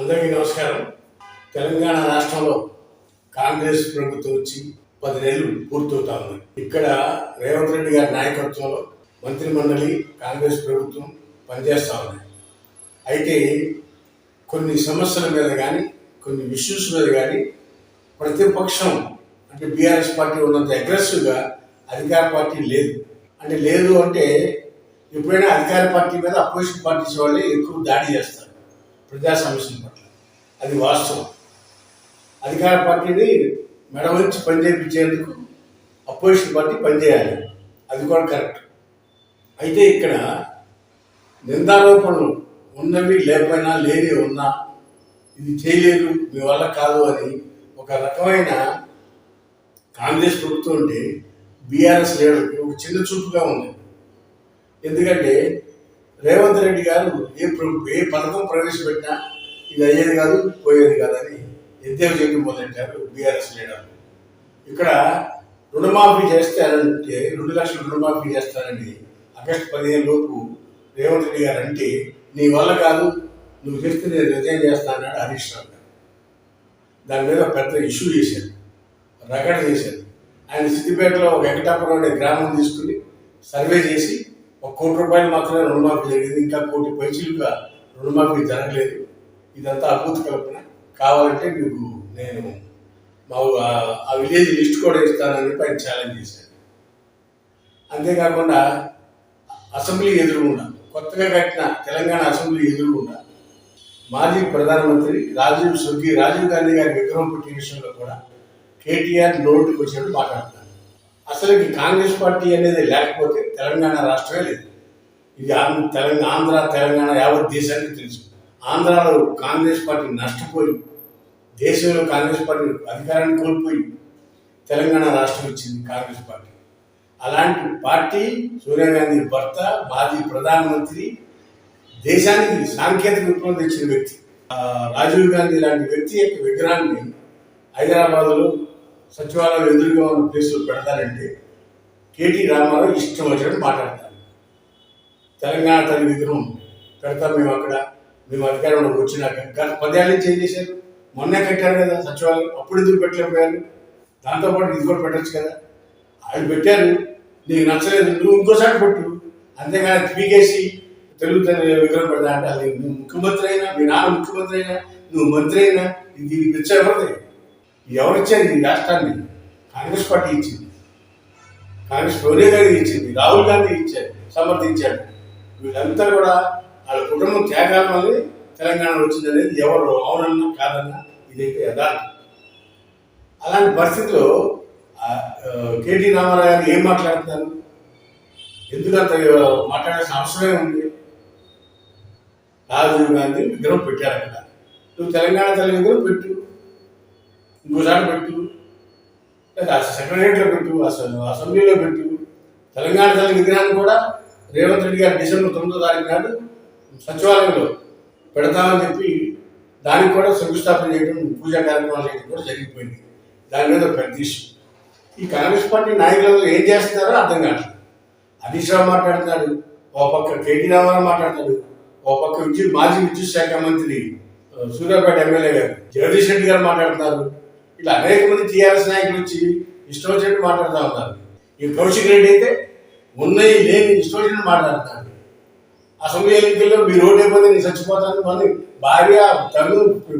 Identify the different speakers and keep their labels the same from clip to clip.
Speaker 1: అందరికీ నమస్కారం. తెలంగాణ రాష్ట్రంలో కాంగ్రెస్ ప్రభుత్వం వచ్చి పది నెలలు పూర్తవుతా ఉంది. ఇక్కడ రేవంత్ రెడ్డి గారి నాయకత్వంలో మంత్రి మండలి కాంగ్రెస్ ప్రభుత్వం పనిచేస్తూ ఉంది. అయితే కొన్ని సమస్యల మీద కానీ కొన్ని ఇష్యూస్ మీద కానీ ప్రతిపక్షం అంటే బీఆర్ఎస్ పార్టీ ఉన్నంత అగ్రెసివ్గా అధికార పార్టీ లేదు. అంటే లేదు అంటే ఎప్పుడైనా అధికార పార్టీ మీద అపోజిషన్ పార్టీస్ వాళ్ళే ఎక్కువ దాడి చేస్తారు. ప్రజా సమస్యల పట్ల. అది వాస్తవం. అధికార పార్టీని మెడవచ్చి పనిచేయించేందుకు అపోజిషన్ పార్టీ పనిచేయాలి. అది కూడా కరెక్ట్. అయితే ఇక్కడ నిందారోపణలు ఉన్నవి లేకపోయినా లేని ఉన్నా ఇది చేయలేదు మీ వల్ల కాదు అని ఒక రకమైన కాంగ్రెస్ ప్రభుత్వం ఉంటే బీఆర్ఎస్ లీడర్కి ఒక చిన్న చూపుగా ఉంది. ఎందుకంటే రేవంత్ రెడ్డి గారు ఏ ఏ పథకం ప్రవేశపెట్టినా ఇది అయ్యేది కాదు పోయేది కాదని ఎద్దేవ చెప్పి మొదలెట్టారు బీఆర్ఎస్ లీడర్లు ఇక్కడ రుణమాఫీ చేస్తారంటే రెండు లక్షల రుణమాఫీ చేస్తారని ఆగస్టు పదిహేను లోపు రేవంత్ రెడ్డి గారు అంటే నీ వల్ల కాదు నువ్వు చేస్తే నేను రిజైన్ చేస్తానన్నాడు హరీష్ రావు గారు. దాని మీద పెద్ద ఇష్యూ చేశారు రగడ చేశారు. ఆయన సిద్దిపేటలో ఒక వెంకటాపురం అనే గ్రామం తీసుకుని సర్వే చేసి ఒక కోటి రూపాయలు మాత్రమే రుణమాఫీ జరిగింది. ఇంకా కోటి పైచీలుగా రుణమాఫీ జరగలేదు. ఇదంతా అభూతి కల్పన. కావాలంటే మీకు నేను మా ఆ విలేజ్ లిస్ట్ కూడా ఇస్తానని చెప్పి ఆయన ఛాలెంజ్ చేశాను అంతేకాకుండా అసెంబ్లీ ఎదురుగుండా. కొత్తగా కట్టిన తెలంగాణ అసెంబ్లీ ఎదురుగుండా. మాజీ ప్రధానమంత్రి రాజీవ్ స్వర్గీయ రాజీవ్ గాంధీ గారి విగ్రహం పెట్టిన విషయంలో కూడా కేటీఆర్ నోటుకు వచ్చినట్టు మాట్లాడుతున్నారు. అసలు ఈ కాంగ్రెస్ పార్టీ అనేది లేకపోతే తెలంగాణ రాష్ట్రమే లేదు. ఇది తెలంగాణ ఆంధ్ర తెలంగాణ యావత్ దేశానికి తెలుసు. ఆంధ్రాలో కాంగ్రెస్ పార్టీ నష్టపోయి దేశంలో కాంగ్రెస్ పార్టీ అధికారాన్ని కోల్పోయి తెలంగాణ రాష్ట్రం వచ్చింది కాంగ్రెస్ పార్టీ. అలాంటి పార్టీ సోనియా గాంధీ భర్త మాజీ ప్రధానమంత్రి దేశానికి సాంకేతిక విప్లవం తెచ్చిన వ్యక్తి. రాజీవ్ గాంధీ లాంటి వ్యక్తి యొక్క విగ్రహాన్ని హైదరాబాద్లో సచివాలయం ఎదురుగా ఉన్న ప్లేసులు పెడతారంటే కేటీ రామారావు ఇష్టం వచ్చినట్టు మాట్లాడతారు. తెలంగాణ తల్లి విగ్రహం పెడతాం మేము అక్కడ. మేము అధికారంలోకి వచ్చినాక గత పదేళ్ళ నుంచి ఏం చేశారు? మొన్నే కట్టారు కదా సచివాలయం. అప్పుడు ఎందుకు పెట్టలేకపోయారు దాంతోపాటు ఇది కూడా పెట్టచ్చు కదా. వాళ్ళు పెట్టారు. నీకు నచ్చలేదు. నువ్వు ఇంకోసారి పెట్టు. అంతేగాని పీకేసి తెలుగు తల్లి విగ్రహం పెడతా అంటే అది నువ్వు ముఖ్యమంత్రి అయినా మీ నాన్న ముఖ్యమంత్రి అయినా నువ్వు మంత్రి అయినా ఇది దీనికి ఇచ్చా ఎవరిచ్చారు ఈ రాష్ట్రాన్ని? కాంగ్రెస్ పార్టీ ఇచ్చింది. కాంగ్రెస్ సోనియా గాంధీ ఇచ్చింది రాహుల్ గాంధీ ఇచ్చారు సమర్థించారు. వీళ్ళంతా కూడా వాళ్ళ కుటుంబం త్యాగాల వల్లే తెలంగాణ వచ్చింది అనేది ఎవరు అవునన్నా కాదన్నా ఇదైతే యథార్థం. అలాంటి పరిస్థితిలో కేటీ రామారావు గారు ఏం మాట్లాడుతున్నారు? ఎందుకంత మాట్లాడాల్సిన అవసరమే ఉంది. రాజీవ్ గాంధీ విగ్రహం పెట్టారు అక్కడ. నువ్వు తెలంగాణ తల్లి విగ్రహం పెట్టు. ఇంకోసారి పెట్టు లేదా సెక్రటరీలో పెట్టు అసలు అసెంబ్లీలో పెట్టు. తెలంగాణ తల్లి విగ్రహాన్ని కూడా రేవంత్ రెడ్డి గారు డిసెంబర్ తొమ్మిదో తారీఖు నాడు సచివాలయంలో పెడతామని చెప్పి దానికి కూడా శంకుస్థాపన చేయడం పూజా కార్యక్రమాలు చేయడం కూడా జరిగిపోయింది. దాని మీద పెద్ద ఇష్యూ ఈ కాంగ్రెస్ పార్టీ నాయకులు ఏం చేస్తున్నారో అర్థం కావట్లేదు. హరీష్ రావు మాట్లాడుతున్నాడు ఓ పక్క కేటీ రామారావు మాట్లాడతాడు ఓ పక్క విద్యుత్ మాజీ విద్యుత్ శాఖ మంత్రి సూర్యాపేట ఎమ్మెల్యే గారు జగదీష్ రెడ్డి గారు మాట్లాడుతున్నారు. ఇలా అనేక మంది టీఆర్ఎస్ నాయకులు వచ్చి ఇష్టం వచ్చినట్టు మాట్లాడుతూ ఉన్నారు. ఈ కౌశిక్ రెడ్డి అయితే ఉన్నాయి లేని ఇష్టం వచ్చినట్టు మాట్లాడుతున్నారు అసెంబ్లీ ఎన్నికల్లో మీరు రోడ్ అయిపోతే నేను చచ్చిపోతాను మళ్ళీ భార్య తను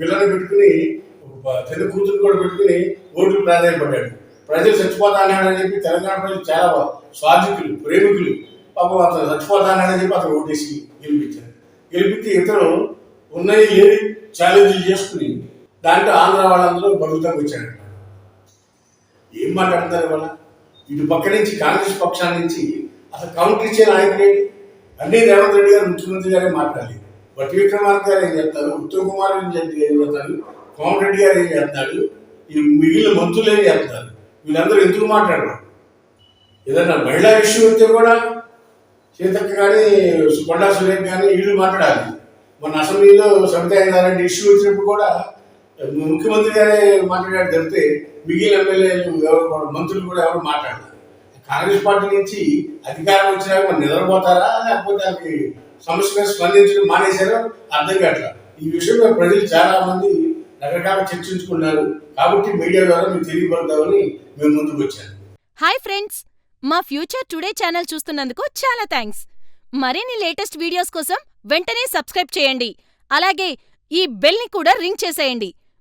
Speaker 1: పిల్లల్ని పెట్టుకుని ఒక కూతురు కూడా పెట్టుకుని ఓట్లు ప్రాధాన్యపడ్డాడు. ప్రజలు చచ్చిపోతానని చెప్పి తెలంగాణ ప్రజలు చాలా స్వాధికులు ప్రేమికులు. పాపం అతను చచ్చిపోతానని చెప్పి అతను ఓటేసి గెలిపించారు. గెలిపించి ఇతను ఉన్నాయి లేని ఛాలెంజ్లు చేసుకుని దాంట్లో ఆంధ్ర వాళ్ళందరూ బతుకుతాకు వచ్చాడు ఏం మాట్లాడతారు వాళ్ళ ఇటు పక్క నుంచి కాంగ్రెస్ పక్షాల నుంచి అసలు కౌంటర్ ఇచ్చే నాయకుడు ఏంటి? అన్నీ రేవంత్ రెడ్డి గారు ముఖ్యమంత్రి గారే మాట్లాడాలి బట్టి విక్రమార్క గారు ఏం చెప్తారు ఉత్తమ్ కుమార్ ఏం చెప్తారు కోమటి రెడ్డి గారు ఏం చెప్తాడు ఈ మిగిలిన మంత్రులు ఏం చెప్తారు వీళ్ళందరూ ఎందుకు మాట్లాడరు? ఏదన్నా మహిళా ఇష్యూ వస్తే కూడా సీతక్క కానీ కొండా సురేఖ్ కానీ వీళ్ళు మాట్లాడాలి. మన అసెంబ్లీలో సబితా ఇందారెడ్డి ఇష్యూ వచ్చినప్పుడు కూడా ముఖ్యమంత్రి గారే మాట్లాడారు తప్పితే మిగిలిన ఎమ్మెల్యేలు ఎవరు మంత్రులు కూడా ఎవరు మాట్లాడలేదు. కాంగ్రెస్ పార్టీ నుంచి అధికారం వచ్చినాక మరి నిద్రపోతారా? లేకపోతే వాళ్ళకి సమస్య మీద స్పందించడం మానేశారో? అర్థం కావట్లేదు ఈ విషయంలో ప్రజలు చాలా మంది రకరకాల చర్చించుకున్నారు. కాబట్టి మీడియా ద్వారా మేము తెలియపడతామని మేము ముందుకు వచ్చాను
Speaker 2: హాయ్ ఫ్రెండ్స్ మా ఫ్యూచర్ టుడే ఛానల్ చూస్తున్నందుకు చాలా థ్యాంక్స్ మరిన్ని లేటెస్ట్ వీడియోస్ కోసం వెంటనే సబ్స్క్రైబ్ చేయండి. అలాగే ఈ బెల్ని కూడా రింగ్ చేసేయండి.